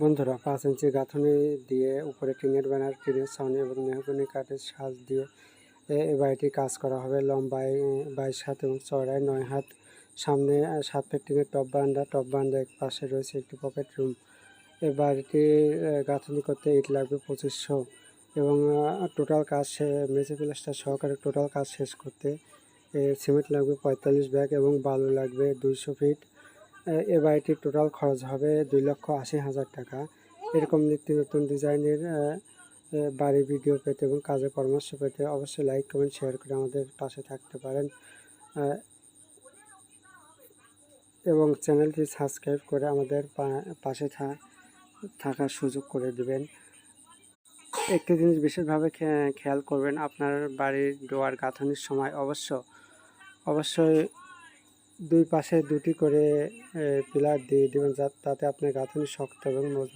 বন্ধুরা পাঁচ ইঞ্চি গাঁথনি দিয়ে উপরে টিনের ব্যানার টিনের ছাউনি এবং মেহগনি কাঠের সাজ দিয়ে এ- এই বাড়িটির কাজ করা হবে। লম্বায় উম, বাইশ হাত এবং চড়ায় নয় হাত। সামনে সাত ফিট টিনের টপ বারান্দা টপ বারান্দা এক পাশে রয়েছে একটি পকেট রুম। এই বাড়িটির গাঁথনি করতে ইট লাগবে পঁচিশশো এবং টোটাল কাজ মেঝে প্লাস্টার সহকারে টোটাল কাজ শেষ করতে এ, সিমেন্ট লাগবে পঁয়তাল্লিশ ব্যাগ এবং বালু লাগবে দুইশো ফিট। এ- বাড়িটির টোটাল খরচ হবে দুই লক্ষ আশি হাজার টাকা। এরকম নিত্য নতুন ডিজাইনের বাড়ির ভিডিও পেতে এবং কাজের পরামর্শ পেতে অবশ্যই লাইক কমেন্ট শেয়ার করে আমাদের পাশে থাকতে পারেন। এবং চ্যানেলটি সাবস্ক্রাইব করে আমাদের পাশে থাকার সুযোগ করে দিবেন। একটি জিনিস বিশেষভাবে খেয়াল করবেন, আপনার বাড়ির ডোয়ার গাঁথনির সময় অবশ্য, অবশ্যই দুই পাশে দুটি করে পিলার দিয়ে দেবেন যা- তাতে আপনার গাঁথনি শক্ত এবং মজবুত।